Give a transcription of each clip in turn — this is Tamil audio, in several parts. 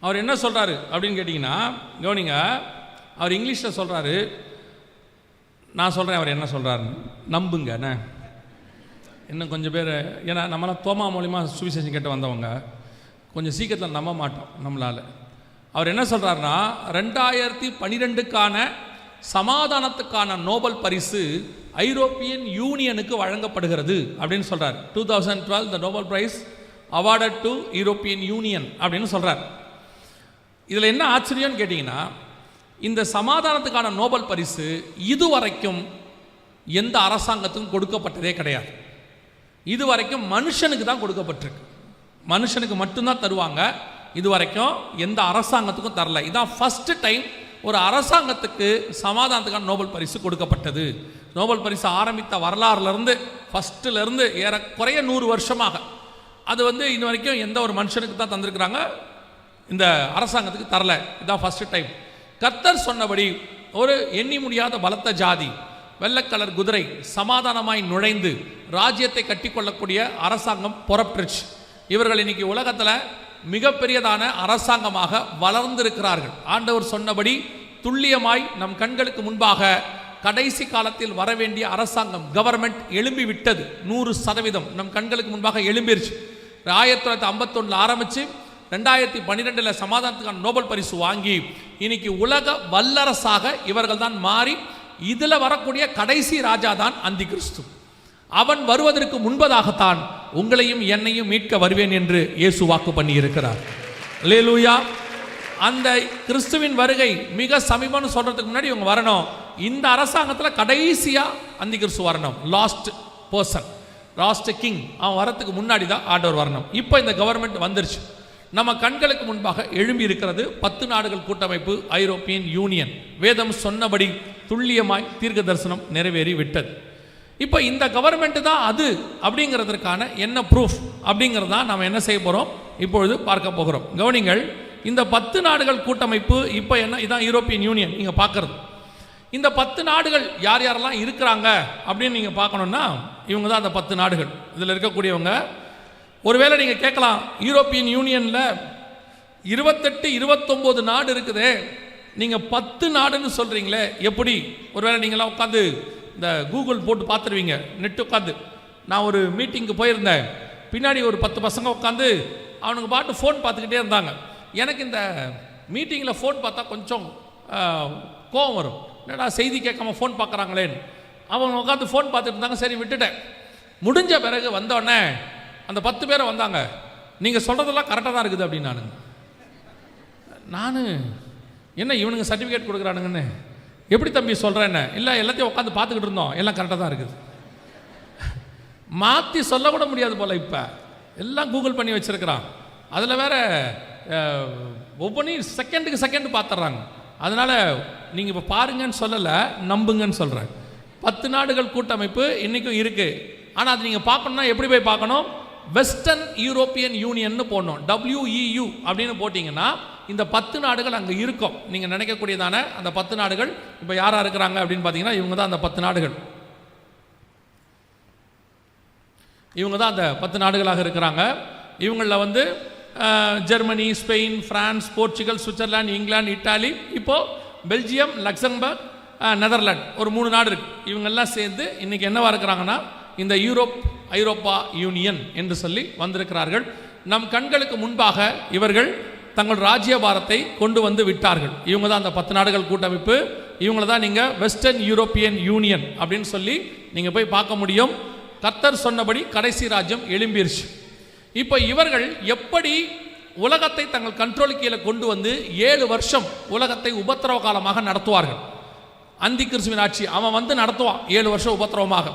அவர் என்ன சொல்கிறாரு அப்படின்னு கேட்டிங்கன்னா கவனிங்க அவர் இங்கிலீஷில் சொல்கிறாரு நான் சொல்கிறேன் அவர் என்ன சொல்கிறாருன்னு நம்புங்க என்ன இன்னும் கொஞ்சம் பேர் ஏன்னா நம்மளாம் தோமா மூலிமா சுவிசேஷம் கேட்டு வந்தவங்க கொஞ்சம் சீக்கிரத்தில் நம்ப மாட்டோம் நம்மளால். அவர் என்ன சொல்கிறாருன்னா ரெண்டாயிரத்தி பன்னிரெண்டுக்கான சமாதானத்துக்கான நோபல் பரிசு ஐரோப்பியன் யூனியனுக்கு வழங்கப்படுகிறது அப்படின்னு சொல்கிறார் two thousand twelve the Nobel prize awarded to European Union அப்படின்னு சொல்கிறார் இதில் என்ன ஆச்சரியம்னு கேட்டிங்கன்னா இந்த சமாதானத்துக்கான நோபல் பரிசு இதுவரைக்கும் எந்த அரசாங்கத்துக்கும் கொடுக்கப்பட்டதே கிடையாது. இதுவரைக்கும் மனுஷனுக்கு தான் கொடுக்கப்பட்டிருக்கு. மனுஷனுக்கு மட்டும்தான் தருவாங்க. இதுவரைக்கும் எந்த அரசாங்கத்துக்கும் தரல. இதான் ஃபஸ்ட்டு டைம் ஒரு அரசாங்கத்துக்கு சமாதானத்துக்கான நோபல் பரிசு கொடுக்கப்பட்டது. நோபல் பரிசு ஆரம்பித்த வரலாறுலேருந்து ஃபஸ்ட்டுலேருந்து ஏறக்குறைய நூறு வருஷமாக. அது வந்து இன்ன வரைக்கும் எந்த ஒரு மனுஷனுக்கு தான் தந்திருக்கிறாங்க? இந்த அரசாங்கத்துக்கு தரல. இதான் ஃபஸ்ட்டு டைம் கர்த்தர் சொன்னபடி ஒரு எண்ணி முடியாத பலத்த ஜாதி வெள்ளக்கலர் குதிரை சமாதானமாய் நுழைந்து ராஜ்யத்தை கட்டிக்கொள்ளக்கூடிய அரசாங்கம் புறப்பட்டுருச்சு இவர்கள் இன்னைக்கு உலகத்தில் மிகப்பெரியதான அரசாங்கமாக வளர்ந்திருக்கிறார்கள். ஆண்டவர் சொன்னபடி துல்லியமாய் நம் கண்களுக்கு முன்பாக கடைசி காலத்தில் வர வேண்டிய அரசாங்கம் கவர்மெண்ட் எழும்பி விட்டது. நூறு சதவீதம் நம் கண்களுக்கு முன்பாக எழும்பிருச்சு. ஆயிரத்தி தொள்ளாயிரத்தி ஐம்பத்தொன்னில் ஆரம்பித்து ரெண்டாயிரத்தி பன்னிரெண்டில் சமாதானத்துக்கான நோபல் பரிசு வாங்கி இன்னைக்கு உலக வல்லரசாக இவர்கள் தான் மாறி இதில் வரக்கூடிய கடைசி ராஜா தான் அந்தி கிறிஸ்து. அவன் வருவதற்கு முன்பதாகத்தான் உங்களையும் என்னையும் மீட்க வருவேன் என்று இயேசு வாக்கு பண்ணி இருக்கிறார் லேலூயா அந்த கிறிஸ்துவின் வருகை மிக சமீபம்னு சொல்கிறதுக்கு முன்னாடி இவங்க வரணும். இந்த அரசாங்கத்தில் கடைசியாக அந்தி கிறிஸ்து வரணும். லாஸ்ட் பர்சன் லாஸ்ட் கிங் அவன் வரத்துக்கு முன்னாடி தான் ஆர்டர் வரணும். இப்போ இந்த கவர்மெண்ட் வந்துருச்சு. நம்ம கண்களுக்கு முன்பாக எழும்பி இருக்கிறது பத்து நாடுகள் கூட்டமைப்பு ஐரோப்பியன் யூனியன். வேதம் சொன்னபடி துல்லியமாய் தீர்க்க தரிசனம் நிறைவேறி விட்டது இப்போ இந்த கவர்மெண்ட் தான் அது அப்படிங்கிறதுக்கான என்ன ப்ரூஃப் அப்படிங்கிறது தான் நம்ம என்ன செய்ய போகிறோம் இப்பொழுது பார்க்க போகிறோம். கவனிங்கள் இந்த பத்து நாடுகள் கூட்டமைப்பு இப்போ என்ன இதான் யூரோப்பியன் யூனியன் நீங்கள் பார்க்குறது. இந்த பத்து நாடுகள் யார் யாரெல்லாம் இருக்கிறாங்க அப்படின்னு நீங்கள் பார்க்கணுன்னா இவங்க தான் அந்த பத்து நாடுகள். இதில் இருக்கக்கூடியவங்க ஒருவேளை நீங்கள் கேட்கலாம் யூரோப்பியன் யூனியனில் இருபத்தெட்டு இருபத்தொம்போது நாடு இருக்குதே நீங்கள் பத்து நாடுன்னு சொல்கிறீங்களே எப்படி? ஒருவேளை நீங்களாம் உட்காந்து இந்த கூகுள் போட்டு பார்த்துருவீங்க நெட்டு உட்காந்து. நான் ஒரு மீட்டிங்க்கு போயிருந்தேன் பின்னாடி ஒரு பத்து பசங்க உட்காந்து அவனுங்க பாட்டு ஃபோன் பார்த்துக்கிட்டே இருந்தாங்க. எனக்கு இந்த மீட்டிங்கில் ஃபோன் பார்த்தா கொஞ்சம் கோவம் வரும். என்னடா செய்தி கேட்காம ஃபோன் பார்க்குறாங்களேன்னு. அவங்க உட்காந்து ஃபோன் பார்த்துட்டு இருந்தாங்க சரி விட்டுட்டேன். முடிஞ்ச பிறகு வந்தோடனே அந்த பத்து பேரை வந்தாங்க. நீங்கள் சொல்கிறதெல்லாம் கரெக்டாக தான் இருக்குது அப்படின்னு நான் நான் என்ன இவனுங்க சர்டிஃபிகேட் கொடுக்குறானுங்கன்னு? எப்படி தம்பி சொல்கிறேன்னு இல்லை எல்லாத்தையும் உட்காந்து பார்த்துக்கிட்டு இருந்தோம். எல்லாம் கரெக்டாக தான் இருக்குது. மாற்றி சொல்லக்கூட முடியாது போல் இப்போ. எல்லாம் கூகுள் பண்ணி வச்சுருக்கிறான். அதில் வேற ஒவ்வொன்றையும் செகண்டுக்கு செகண்ட் பார்த்துட்றாங்க அதனால் நீங்கள் இப்போ பாருங்கன்னு சொல்லலை நம்புங்கன்னு சொல்கிறேன் பத்து நாடுகள் கூட்டமைப்பு இன்றைக்கும் இருக்குது ஆனால் அது நீங்கள் பார்க்கணுன்னா எப்படி போய் பார்க்கணும்? வெஸ்டர்ன் யூரோப்பியன் யூனியன் போடணும். டபிள்யூஇயு அப்படின்னு போட்டிங்கன்னா இந்த பத்து நாடுகள் அங்கே இருக்கும். நீங்கள் நினைக்கக்கூடியதான அந்த பத்து நாடுகள் இப்போ யாராக இருக்கிறாங்க அப்படின்னு பார்த்தீங்கன்னா இவங்க தான் அந்த பத்து நாடுகள். இவங்க தான் அந்த பத்து நாடுகளாக இருக்கிறாங்க. இவங்களில் வந்து Germany Spain France Portugal Switzerland England Italy இப்போது பெல்ஜியம் லக்சம்பர்க் நெதர்லாண்ட் ஒரு மூணு நாடு இருக்குது இவங்கெல்லாம் சேர்ந்து இன்றைக்கி என்னவாக இருக்கிறாங்கன்னா இந்த யூரோப் ஐரோப்பா யூனியன் என்று சொல்லி வந்திருக்கிறார்கள். நம் கண்களுக்கு முன்பாக இவர்கள் தங்கள் ராஜ்யபாரத்தை கொண்டு வந்து விட்டார்கள். இவங்க தான் அந்த பத்து நாடுகள் கூட்டமைப்பு. இவங்கள தான் நீங்கள் வெஸ்டர்ன் யூரோப்பியன் யூனியன் அப்படின்னு சொல்லி நீங்கள் போய் பார்க்க முடியும். கர்த்தர் சொன்னபடி கடைசி ராஜ்யம் எழும்பிருச்சு. இப்போ இவர்கள் எப்படி உலகத்தை தங்கள் கண்ட்ரோல் கீழே கொண்டு வந்து ஏழு வருஷம் உலகத்தை உபத்திரவ காலமாக நடத்துவார்கள்? அந்தி கிறிஸ்துவின் ஆட்சி அவன் வந்து நடத்துவான். ஏழு வருஷம் உபத்திரவமாக.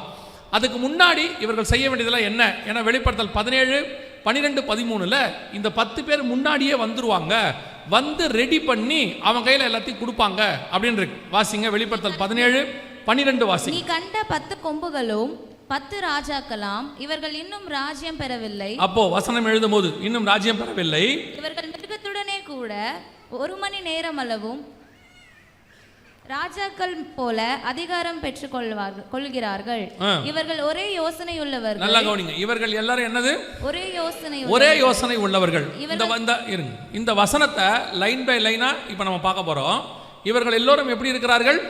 அதுக்கு முன்னாடி இவர்கள் செய்ய வேண்டியதெல்லாம் என்ன? ஏன்னா வெளிப்படுத்தல் பதினேழு பன்னிரெண்டு பதிமூணுல இந்த பத்து பேர் முன்னாடியே வந்துருவாங்க. வந்து ரெடி பண்ணி அவன் கையில் எல்லாத்தையும் கொடுப்பாங்க அப்படின்னு இருக்கு வாசிங்க வெளிப்படுத்தல் பதினேழு பன்னிரெண்டு வாசி நீ கண்ட பத்து கொம்புகளும் பத்து ராஜாக்களாம் இவர்கள் இன்னும் ராஜ்யம் பெறவில்லை. அப்போ வசனம் எழுதும்போது இன்னும் ராஜ்யம் பெறவில்லை. இவர்கள் மிருகத்துடனே கூட ஒரு மணி நேரம் அளவும் ராஜாக்கள் போல அதிகாரம் பெற்றுக்கொள்வார்கள் கொள்கிறார்கள். ஆ. இவர்கள் ஒரே யோசனை உள்ளவர்கள். நல்லா கவனிங்க. இவர்கள் எல்லாரும் என்னது? ஒரே யோசனை ஒரே யோசனை உள்ளவர்கள். இந்த இந்த இருங்க. இந்த வசனத்தை லைன் பை லைனா இப்போ நம்ம பார்க்க போறோம். இவர்கள் எல்லோரும் எப்படி இருக்கிறார்கள்?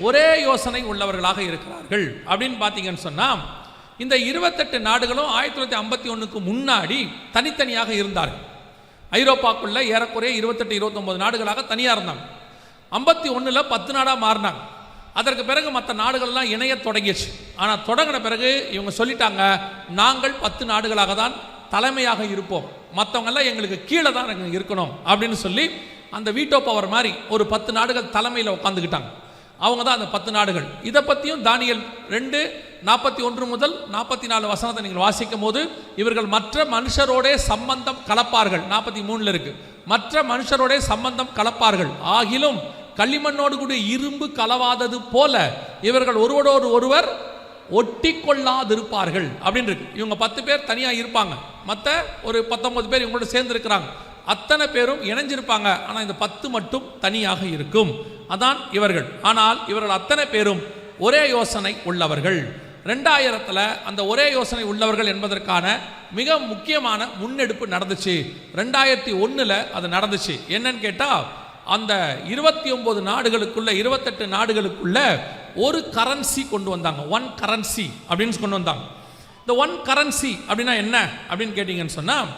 ஒரே யோசனை உள்ளவர்களாக இருக்கிறார்கள். அப்படின்னு பார்த்தீங்கன்னு சொன்னா இந்த இருபத்தெட்டு நாடுகளும் ஆயிரத்தி தொள்ளாயிரத்தி ஐம்பத்தி ஒன்றுக்கு முன்னாடி தனித்தனியாக இருந்தார்கள். ஐரோப்பாக்குள்ள ஏறக்குறைய இருபத்தெட்டு இருபத்தொன்பது நாடுகளாக தனியாக இருந்தாங்க. ஐம்பத்தி ஒன்றில் பத்து நாடாக மாறினாங்க. அதற்கு பிறகு மற்ற நாடுகள்லாம் இணைய தொடங்கிடுச்சு. ஆனால் தொடங்கின பிறகு இவங்க சொல்லிட்டாங்க நாங்கள் பத்து நாடுகளாக தான் தலைமையாக இருப்போம். மற்றவங்கெல்லாம் எங்களுக்கு கீழே தான் நாங்கள் இருக்கணும். அப்படின்னு சொல்லி அந்த வீட்டோ பவர் மாதிரி ஒரு பத்து நாடுகள் தலைமையில் உட்காந்துக்கிட்டாங்க அவங்க தான் அந்த பத்து நாடுகள். இதை பற்றியும் தானியல் ரெண்டு நாற்பத்தி ஒன்று முதல் நாற்பத்தி நாலு வசனத்தை நீங்கள் வாசிக்கும் போது இவர்கள் மற்ற மனுஷரோடே சம்பந்தம் கலப்பார்கள். நாற்பத்தி மூணில் இருக்குது மற்ற மனுஷரோடே சம்பந்தம் கலப்பார்கள். ஆகிலும் களிமண்ணோடு கூட இரும்பு கலவாதது போல இவர்கள் ஒருவரோடு ஒருவர் ஒட்டி கொள்ளாதிருப்பார்கள் அப்படின்னு இருக்கு இவங்க பத்து பேர் தனியாக இருப்பாங்க. மற்ற ஒரு பத்தொன்பது பேர் இவங்களோட சேர்ந்து இருக்கிறாங்க அத்தனை பேரும் இணைஞ்சிருப்பாங்க. ஆனால் இந்த பத்து மட்டும் தனியாக இருக்கும். அதான் இவர்கள். ஆனால் இவர்கள் அத்தனை பேரும் ஒரே யோசனை உள்ளவர்கள். ரெண்டாயிரத்தில் அந்த ஒரே யோசனை உள்ளவர்கள் என்பதற்கான மிக முக்கியமான முன்னெடுப்பு நடந்துச்சு. ரெண்டாயிரத்தி ஒன்றில் அது நடந்துச்சு. என்னன்னு கேட்டால் அந்த இருபத்தி ஒன்பது நாடுகளுக்குள்ள இருபத்தெட்டு நாடுகளுக்குள்ள ஒரு கரன்சி கொண்டு வந்தாங்க. ஒன் கரன்சி அப்படின்னு கொண்டு வந்தாங்க. இந்த ஒன் கரன்சி அப்படின்னா என்ன அப்படின்னு கேட்டிங்கன்னு சொன்னால்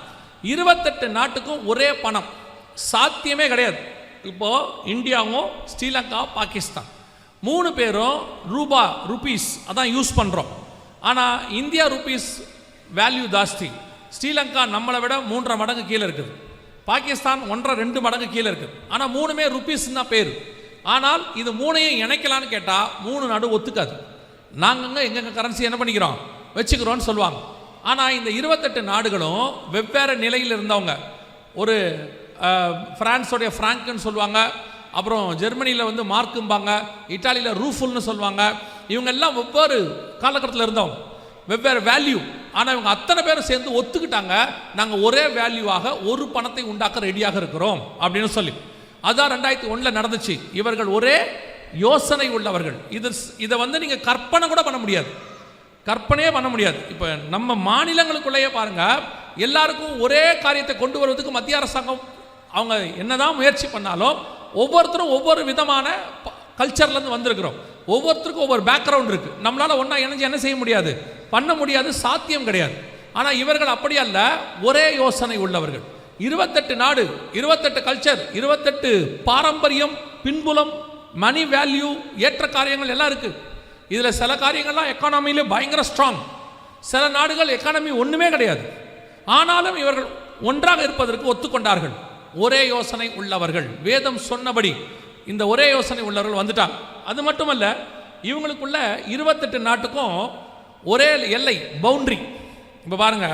இருபத்தெட்டு நாட்டுக்கும் ஒரே பணம். சாத்தியமே கிடையாது. இப்போ இந்தியாவும் ஸ்ரீலங்கா பாகிஸ்தான். மூணு பேரும் ரூபா ருபீஸ் அதான் யூஸ் பண்ணுறோம் ஆனால் இந்தியா ருபீஸ் வேல்யூ ஜாஸ்தி. ஸ்ரீலங்கா நம்மளை விட மூன்றரை மடங்கு கீழே இருக்குது. பாகிஸ்தான் ஒன்றரை ரெண்டு மடங்கு கீழே இருக்குது ஆனால் மூணுமே ருபீஸ் பேர். ஆனால் இது மூணையும் இணைக்கலான்னு கேட்டால் மூணு நாடு ஒத்துக்காது. நாங்கள் எங்கெங்க கரன்சி என்ன பண்ணிக்கிறோம்? வச்சுக்கிறோன்னு சொல்லுவாங்க. ஆனால் இந்த இருபத்தெட்டு நாடுகளும் வெவ்வேறு நிலையில் இருந்தவங்க. ஒரு ஃப்ரான்ஸோடைய ஃப்ராங்க்னு சொல்லுவாங்க. அப்புறம் ஜெர்மனியில் வந்து மார்க்கும்பாங்க. இட்டாலியில் ரூஃபுல்னு சொல்லுவாங்க. இவங்க எல்லாம் ஒவ்வொரு காலகட்டத்தில் இருந்தவங்க. வெவ்வேறு வேல்யூ ஆனால் இவங்க அத்தனை பேரும் சேர்ந்து ஒத்துக்கிட்டாங்க. நாங்கள் ஒரே வேல்யூவாக ஒரு பணத்தை உண்டாக்க ரெடியாக இருக்கிறோம் அப்படின்னு சொல்லி. அதான் ரெண்டாயிரத்தி ஒன்றில் நடந்துச்சு. இவர்கள் ஒரே யோசனை உள்ளவர்கள். இது இதை வந்து நீங்கள் கற்பனை கூட பண்ண முடியாது. கற்பனையே பண்ண முடியாது. இப்போ நம்ம மாநிலங்களுக்குள்ளேயே பாருங்கள் எல்லாருக்கும் ஒரே காரியத்தை கொண்டு வருவதற்கு மத்திய அரசாங்கம் அவங்க என்னதான் முயற்சி பண்ணாலும் ஒவ்வொருத்தரும் ஒவ்வொரு விதமான கல்ச்சர்லேருந்து வந்திருக்கிறோம். ஒவ்வொருத்தருக்கும் ஒவ்வொரு பேக்ரவுண்ட் இருக்குது நம்மளால் ஒன்றா இணைஞ்சு என்ன செய்ய முடியாது? பண்ண முடியாது சாத்தியம் கிடையாது. ஆனால் இவர்கள் அப்படி அல்ல. ஒரே யோசனை உள்ளவர்கள். இருபத்தெட்டு நாடு இருபத்தெட்டு கல்ச்சர் இருபத்தெட்டு பாரம்பரியம் பின்புலம் மணி வேல்யூ ஏற்ற காரியங்கள் எல்லாம் இருக்குது இதில் சில காரியங்கள்லாம் எக்கானமியிலே பயங்கர ஸ்ட்ராங் சில நாடுகள் எக்கானமி ஒன்றுமே கிடையாது. ஆனாலும் இவர்கள் ஒன்றாக இருப்பதற்கு ஒத்துக்கொண்டார்கள். ஒரே யோசனை உள்ளவர்கள். வேதம் சொன்னபடி இந்த ஒரே யோசனை உள்ளவர்கள் வந்துட்டாங்க. அது மட்டுமல்ல இவங்களுக்குள்ள இருபத்தெட்டு நாட்டுக்கும் ஒரே எல்லை பவுண்ட்ரி இப்போ பாருங்க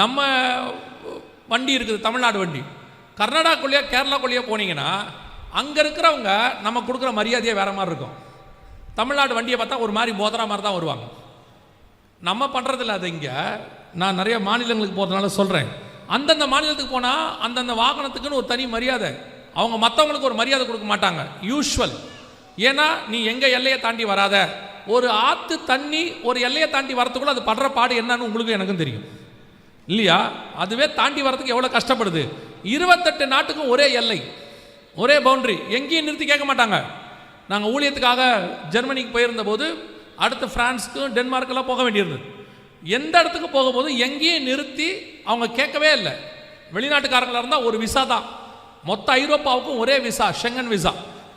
நம்ம வண்டி இருக்குது தமிழ்நாடு வண்டி. கர்நாடகாக்குள்ளேயோ கேரளாக்குள்ளேயோ போனீங்கன்னா அங்கே இருக்கிறவங்க நம்ம கொடுக்குற மரியாதையே வேறு மாதிரி இருக்கும். தமிழ்நாடு வண்டியை பார்த்தா ஒரு மாதிரி போதரா மாதிரி தான் வருவாங்க. நம்ம பண்ணுறதில்ல அது இங்கே. நான் நிறைய மாநிலங்களுக்கு போகிறதுனால சொல்கிறேன் அந்தந்த மாநிலத்துக்கு போனால் அந்தந்த வாகனத்துக்குன்னு ஒரு தனி மரியாதை. அவங்க மற்றவங்களுக்கு ஒரு மரியாதை கொடுக்க மாட்டாங்க. யூஷுவல் ஏன்னா நீ எங்கள் எல்லையை தாண்டி வராத. ஒரு ஆற்று தண்ணி ஒரு எல்லையை தாண்டி வரத்துக்குள்ள அது படுற பாடு என்னன்னு உங்களுக்கு எனக்கும் தெரியும். இல்லையா? அதுவே தாண்டி வரதுக்கு எவ்வளோ கஷ்டப்படுது? இருபத்தெட்டு நாட்டுக்கும் ஒரே எல்லை. ஒரே பவுண்டரி எங்கேயும் நிறுத்தி கேட்க மாட்டாங்க. நாங்கள் ஊழியத்துக்காக ஜெர்மனிக்கு போயிருந்த போது அடுத்து ஃப்ரான்ஸுக்கும் டென்மார்க்கெல்லாம் போக வேண்டியிருந்தது. எந்த இடத்துக்கு போகும்போது எங்கேயும் நிறுத்தி அவங்க கேட்கவே இல்லை. வெளிநாட்டுக்காரங்களாக இருந்தால் ஒரு விசா தான். மொத்த ஐரோப்பாவுக்கும் ஒரே விசா ஷெங்கன் விசா.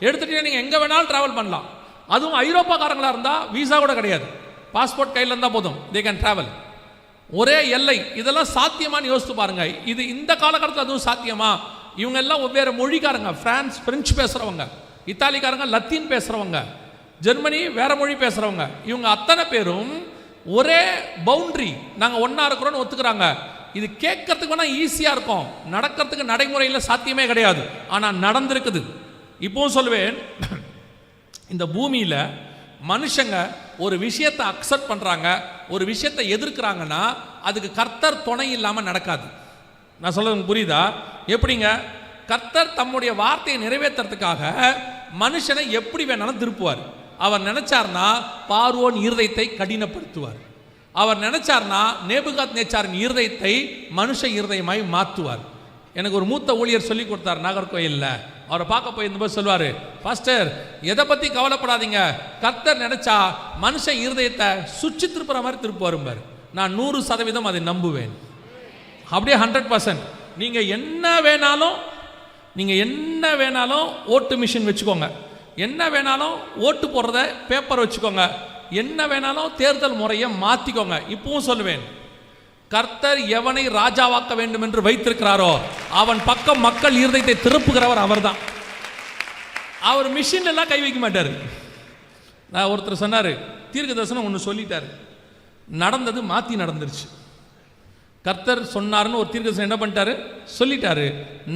எடுத்துகிட்டே நீங்கள் எங்கே வேணாலும் ட்ராவல் பண்ணலாம். அதுவும் ஐரோப்பாக்காரங்களாக இருந்தால் விசா கூட கிடையாது. பாஸ்போர்ட் கையில் இருந்தால் போதும். தே கேன் ட்ராவல் ஒரே எல்லை. இதெல்லாம் சாத்தியமான்னு யோசித்து பாருங்கள் இது இந்த காலகட்டத்தில் அதுவும் சாத்தியமா? இவங்க எல்லாம் வெவ்வேறு மொழிக்காரங்க. ஃப்ரான்ஸ் பிரெஞ்சு பேசுகிறவங்க இத்தாலிக்காரங்க லத்தீன் பேசுகிறவங்க ஜெர்மனி வேற மொழி பேசுகிறவங்க இவங்க அத்தனை பேரும் ஒரே பவுண்ட்ரி நாங்கள் ஒன்றா இருக்கிறோன்னு ஒத்துக்கிறாங்க. இது கேட்கறதுக்கு வேணால் ஈஸியாக இருக்கும். நடக்கிறதுக்கு நடைமுறையில் சாத்தியமே கிடையாது. ஆனால் நடந்திருக்குது. இப்போவும் சொல்லுவேன் இந்த பூமியில் மனுஷங்க ஒரு விஷயத்தை அக்செப்ட் பண்ணுறாங்க ஒரு விஷயத்தை எதிர்க்கிறாங்கன்னா அதுக்கு கர்த்தர் துணை இல்லாமல் நடக்காது. நான் சொல்கிறது புரியுதா? எப்படிங்க? கர்த்தர் தம்முடைய வார்த்தையை நிறைவேற்றுறதுக்காக மனுஷனை எப்படி வேணாலும் திருப்புவார். அவர் நினைச்சார்னா பார்வோன் இருதயத்தை கடினப்படுத்துவார். அவர் நினைச்சார்னா நேபுகாத் நேச்சாரின் இருதயத்தை மனுஷ இருதயமாய் மாற்றுவார் எனக்கு ஒரு மூத்த ஊழியர் சொல்லி கொடுத்தார் நாகர்கோயிலில். அவரை பார்க்க போயிருந்தபோது சொல்லுவார் பாஸ்டர் எதை பற்றி கவலைப்படாதீங்க. கர்த்தர் நினைச்சா மனுஷன் இருதயத்தை சுற்றி திருப்புற மாதிரி திருப்புவாரும்பார் நான் நூறு சதவீதம் அதை நம்புவேன். அப்படியே ஹண்ட்ரட் பர்சன்ட் நீங்கள் என்ன வேணாலும் நீங்கள் என்ன வேணாலும் ஓட்டு மிஷின் வச்சுக்கோங்க. என்ன வேணாலும் ஓட்டு போடுறத பேப்பர் வச்சுக்கோங்க. என்ன வேணாலும் தேர்தல் முறையை மாற்றிக்கோங்க இப்பவும் சொல்லுவேன். கர்த்தர் எவனை ராஜாவாக்க வேண்டும் என்று வைத்திருக்கிறாரோ அவன் பக்கம் மக்கள் இருதயத்தை திருப்புகிறவர் அவர்தான். அவர் மிஷின் எல்லாம் கை வைக்க மாட்டார். நான் ஒருத்தர் சொன்னார் தீர்க்க தரிசனம் ஒன்று சொல்லிட்டார். நடந்தது மாற்றி நடந்துருச்சு. கர்த்தர் சொன்னார்னு ஒரு தீர்க்கதரிசனம் என்ன பண்ணிட்டாரு? சொல்லிட்டாரு.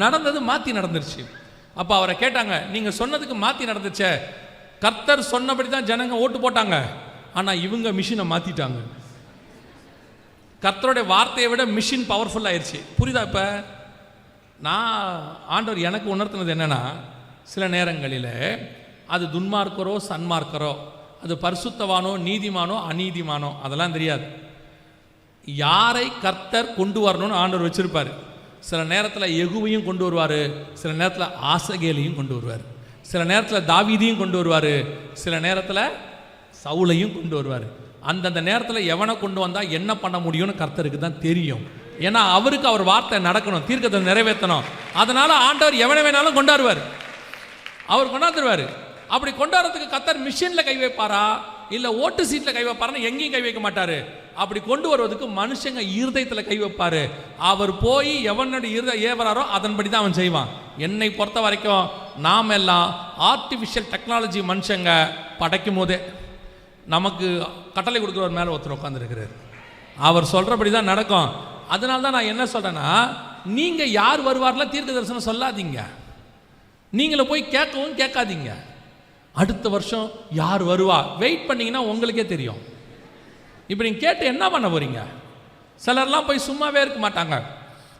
நடந்தது மாற்றி நடந்துருச்சு. அப்போ அவரை கேட்டாங்க நீங்கள் சொன்னதுக்கு மாற்றி நடந்துச்சே கர்த்தர் சொன்னபடி தான் ஜனங்க ஓட்டு போட்டாங்க. ஆனால் இவங்க மிஷினை மாற்றிட்டாங்க கர்த்தருடைய வார்த்தையை விட மிஷின் பவர்ஃபுல் ஆயிடுச்சு புரியுதா இப்போ? நான் ஆண்டவர் எனக்கு உணர்த்தினது என்னென்னா சில நேரங்களில் அது துன்மார்க்கரோ சன்மார்க்கரோ அது பரிசுத்தவானோ நீதிமானோ அநீதிமானோ அதெல்லாம் தெரியாது. யாரை கர்த்தர் கொண்டு வரணும்னு ஆண்டவர் வச்சுருப்பார்? சில நேரத்தில் எகுவையும் கொண்டு வருவார் சில நேரத்தில் ஆசகேலையும் கொண்டு வருவார். சில நேரத்தில் தாவீதையும் கொண்டு வருவார். சில நேரத்தில் சவுளையும் கொண்டு வருவார். அந்தந்த நேரத்தில் எவனை கொண்டு வந்தால் என்ன பண்ண முடியும்னு கர்த்தருக்கு தான் தெரியும். ஏன்னா அவருக்கு அவர் வார்த்தை நடக்கணும் தீர்க்கத்தை நிறைவேற்றணும். அதனால் ஆண்டவர் எவனை வேணாலும் கொண்டாடுவார். அவர் கொண்டாந்துருவார். அப்படி கொண்டாடுறதுக்கு கத்தர் மிஷினில் கை வைப்பாரா? இல்லை ஓட்டு சீட்டில் கை வைப்பாருன்னு எங்கேயும் கை வைக்க மாட்டார். அப்படி கொண்டு வருவதுக்கு மனுஷங்க இருதயத்தில் கை வைப்பார். அவர் போய் எவனுடைய இருத ஏவராரோ அதன்படி தான் அவன் செய்வான். என்னை பொறுத்த வரைக்கும் நாம் எல்லாம் ஆர்டிஃபிஷியல் டெக்னாலஜி மனுஷங்க படைக்கும் போதே நமக்கு கட்டளை கொடுக்குறவர் மேலே ஒருத்தர் உட்காந்துருக்கிறார் அவர் சொல்கிறபடி தான் நடக்கும். அதனால தான் நான் என்ன சொல்கிறேன்னா நீங்கள் யார் வருவார்ல தீர்க்க தரிசனம் சொல்லாதீங்க. நீங்கள போய் கேட்கவும் கேட்காதீங்க. அடுத்த வருஷம் யார் வருவா? வெயிட் பண்ணிங்கன்னா உங்களுக்கே தெரியும். இப்போ நீங்கள் கேட்டு என்ன பண்ண போகிறீங்க சிலர்லாம் போய் சும்மாவே இருக்க மாட்டாங்க.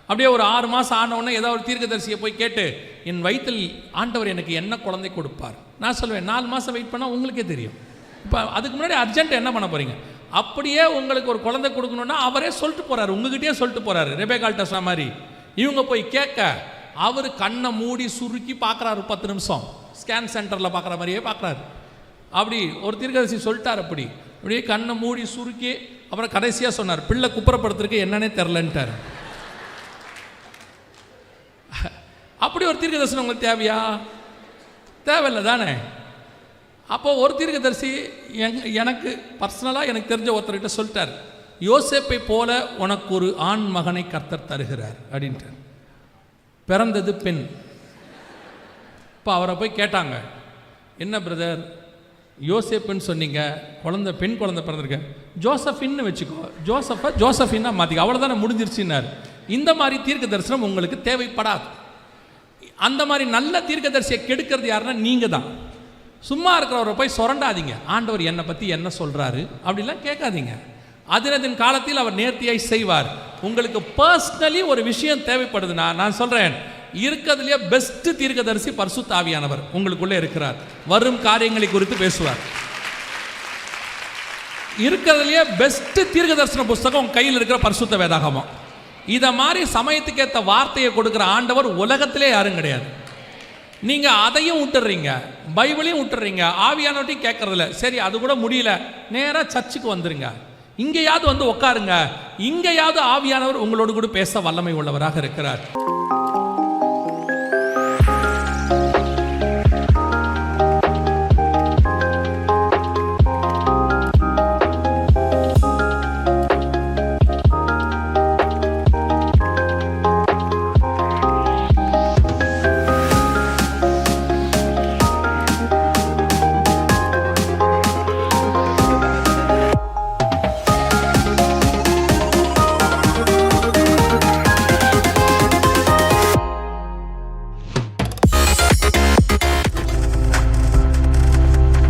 அப்படியே ஒரு ஆறு மாதம் ஆனவுடனே ஏதாவது ஒரு தீர்க்கதரிசியை போய் கேட்டு என் வயிற்றில் ஆண்டவர் எனக்கு என்ன குழந்தை கொடுப்பார்? நான் சொல்லுவேன் நாலு மாதம் வெயிட் பண்ணால் உங்களுக்கே தெரியும். இப்போ அதுக்கு முன்னாடி அர்ஜென்ட் என்ன பண்ண போகிறீங்க அப்படியே உங்களுக்கு ஒரு குழந்தை கொடுக்கணும்னா அவரே சொல்லிட்டு போகிறார் உங்ககிட்டயே சொல்லிட்டு போகிறாரு ரெபேகால்ட்ட சொன்ன மாதிரி இவங்க போய் கேட்க அவர் கண்ணை மூடி சுருக்கி பார்க்குறாரு பத்து நிமிஷம். ஸ்கேன் சென்டரில் பார்க்குற மாதிரியே பார்க்குறாரு அப்படி ஒரு தீர்க்கதரிசி சொல்லிட்டார் அப்படி. அப்படியே கண்ணை மூடி சுருக்கி அப்புறம் கடைசியாக சொன்னார் பிள்ளை குப்புறப்படுத்துறதுக்கு என்னன்னே தெரிலன்ட்டார். அப்படி ஒரு தீர்க்க தரிசனம் உங்களுக்கு தேவையா? தேவையில்லை தானே? அப்போ ஒரு தீர்க்கதரிசி எங் எனக்கு பர்சனலாக எனக்கு தெரிஞ்ச ஒருத்தர்கிட்ட சொல்லிட்டார் யோசேப்பை போல உனக்கு ஒரு ஆண் மகனை கர்த்தர் தருகிறார் அப்படின்ட்டு பிறந்தது பெண். இப்போ அவரை போய் கேட்டாங்க என்ன பிரதர் யோசேப்புன்னு சொன்னீங்க குழந்தை பெண் குழந்தை பிறந்திருக்கேன் ஜோசஃபின்னு வச்சுக்கோ ஜோசஃபை ஜோசஃபின்னா மாற்றிக்க அவ்வளோதானே முடிஞ்சிருச்சுன்னார். இந்த மாதிரி தீர்க்க தரிசனம் உங்களுக்கு தேவைப்படாது. அந்த மாதிரி நல்ல தீர்க்கதரிசியை கெடுக்கிறது யாருன்னா நீங்கள் தான் சும்மா இருக்கிறவரை போய் சுரண்டாதீங்க. ஆண்டவர் என்னை பற்றி என்ன சொல்கிறாரு அப்படிலாம் கேட்காதீங்க. அதினதின் காலத்தில் அவர் நேர்த்தியாய் செய்வார். உங்களுக்கு பர்சனலி ஒரு விஷயம் தேவைப்படுதுன்னா நான் சொல்கிறேன் இருக்கிறதுலேயே பெஸ்ட்டு தீர்க்கதரிசி பரிசுத்த ஆவியானவர் உங்களுக்குள்ளே இருக்கிறார். வரும் காரியங்களை குறித்து பேசுவார். இருக்கிறதுலையே பெஸ்ட்டு தீர்க்கதரிசன புஸ்தகம் உங்கள் கையில் இருக்கிற பரிசுத்த வேதாகமம். இதை மாதிரி சமயத்துக்கு ஏற்ற வார்த்தையை கொடுக்குற ஆண்டவர் உலகத்திலே யாரும் கிடையாது. நீங்கள் அதையும் விட்டுறீங்க பைபிளையும் விட்டுறீங்க ஆவியானவட்டையும் கேட்கறதில்ல. சரி அது கூட முடியல. நேராக சர்ச்சுக்கு வந்துருங்க. இங்கேயாவது வந்து உட்காருங்க இங்கேயாவது ஆவியானவர் உங்களோடு கூட பேச வல்லமை உள்ளவராக இருக்கிறார்.